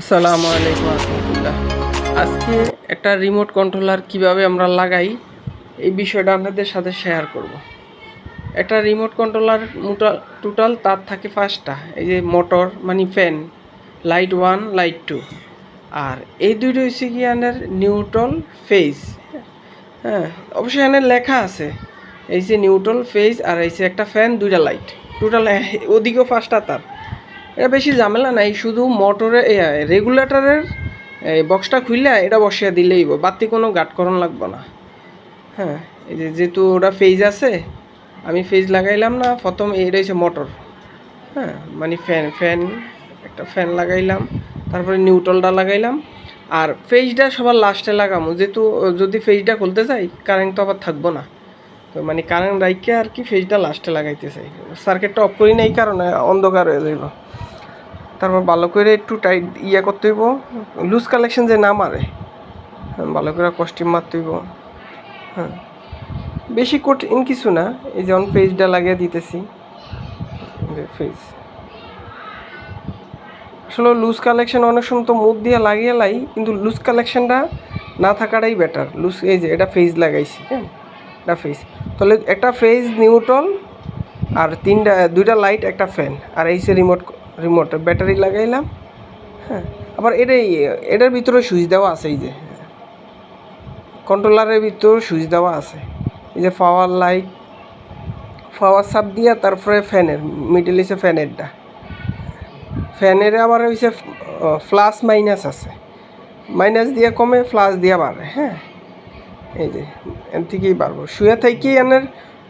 আসসালামু আলাইকুম রহমতুল্লাহ আজকে একটা রিমোট কন্ট্রোলার কীভাবে আমরা লাগাই, এই বিষয়টা আপনাদের সাথে শেয়ার করব। একটা রিমোট কন্ট্রোলার টোটাল তার থাকে পাঁচটা, এই যে মোটর মানে fan light one light two আর এই দুইটা হচ্ছে কি আনের নিউট্রল ফেজ হ্যাঁ অবশ্যই এখানে লেখা আছে। এই যে নিউট্রল ফেজ আর এই যে একটা ফ্যান দুইটা লাইট টোটাল ওদিকেও পাঁচটা তার। এটা বেশি ঝামেলা নাই, শুধু মোটরে রেগুলেটরের এই বক্সটা খুললে এটা বসিয়ে দিলেই। বাড়তি কোনো গাট করণ লাগবে না হ্যাঁ এই যে যেহেতু ওটা ফেজ আছে, আমি ফেজ লাগাইলাম না, প্রথম এটা হচ্ছে মোটর হ্যাঁ মানে ফ্যান ফ্যান একটা ফ্যান লাগাইলাম, তারপরে নিউট্রলটা লাগাইলাম, আর ফেজটা সবার লাস্টে লাগামো, যেহেতু, যদি ফেজটা খুলতে চাই কারেন্ট তো আবার থাকব না তো মানে কারেন্ট রাইকে আর কি ফেজটা লাস্টে লাগাইতে চাই সার্কিটটা অফ করি না এই কারণে অন্ধকার হয়ে যাইব। তারপর ভালো করে একটু টাইট ইয়ে করতে হইব। লুজ কালেকশন যে না মারে হ্যাঁ, ভালো করে কস্টিউম মারতে হইব। হ্যাঁ বেশি কঠিন কিছু না এই যেমন পেজটা লাগিয়ে দিতেছি। ফেজ আসলে লুজ কালেকশন অনেক সময় তো মুখ দিয়ে লাগিয়ে লাই কিন্তু লুজ কালেকশনটা না থাকাটাই বেটার লুজ এই যে এটা ফেজ লাগাইছি হ্যাঁ। এটা ফেজ তাহলে একটা ফেজ নিউট্রল আর তিনটা, দুইটা লাইট একটা ফ্যান আর এই যে রিমোট রিমোট ব্যাটারি লাগাইলাম হ্যাঁ। আবার এটাই, এটার ভিতরে সুইচ দেওয়া আছে এই যে। কন্ট্রোলারের ভিতর সুইচ দেওয়া আছে। এই যে পাওয়ার লাইট পাওয়ার সাপ দিয়া তারপরে ফ্যানের মিডিল হচ্ছে ফ্যানেরটা ফ্যানের আবার হচ্ছে প্লাস মাইনাস আছে। মাইনাস দিয়ে কমে প্লাস দিয়ে বাড়ে হ্যাঁ। এই যে এর থেকেই বাড়বো। শুয়ে থেকেই এনার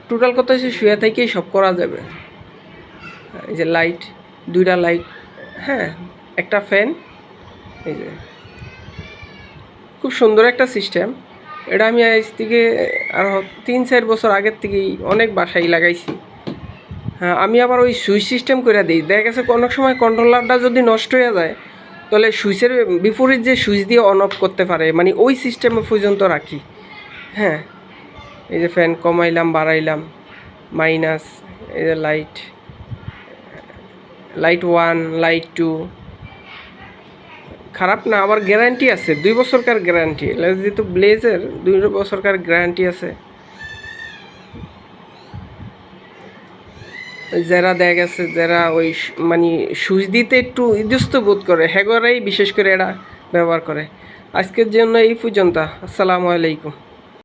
টোটাল কথা হচ্ছে শুয়ে থেকেই সব করা যাবে। এই যে লাইট দুইটা লাইট হ্যাঁ একটা ফ্যান এই যে। খুব সুন্দর একটা সিস্টেম এটা আমি আজ থেকে, আর তিন চার বছর আগের থেকেই অনেক বাসায় লাগাইছি। হ্যাঁ আমি আবার ওই সুইচ সিস্টেম করে দিই। দেখা গেছে অনেক সময় কন্ট্রোলারটা যদি নষ্ট হয়ে যায়, তাহলে সুইচের বিপরীত যে সুইচ দিয়ে অন অফ করতে পারে মানে ওই সিস্টেমে পর্যন্ত রাখি। হ্যাঁ এই যে ফ্যান কমাইলাম, বাড়াইলাম মাইনাস এই যে light light one light two খারাপ না, আবার গ্যারান্টি আছে, দুই বছরকার গ্যারান্টি যেহেতু ব্লেজের দুই বছরকার গ্যারান্টি আছে। যারা দেখা গেছে যারা ওই মানে সুইচ দিতে একটু ইদস্ত বোধ করে হেগরাই বিশেষ করে এরা ব্যবহার করে। আজকের জন্য এই পর্যন্ত, আসসালামু আলাইকুম।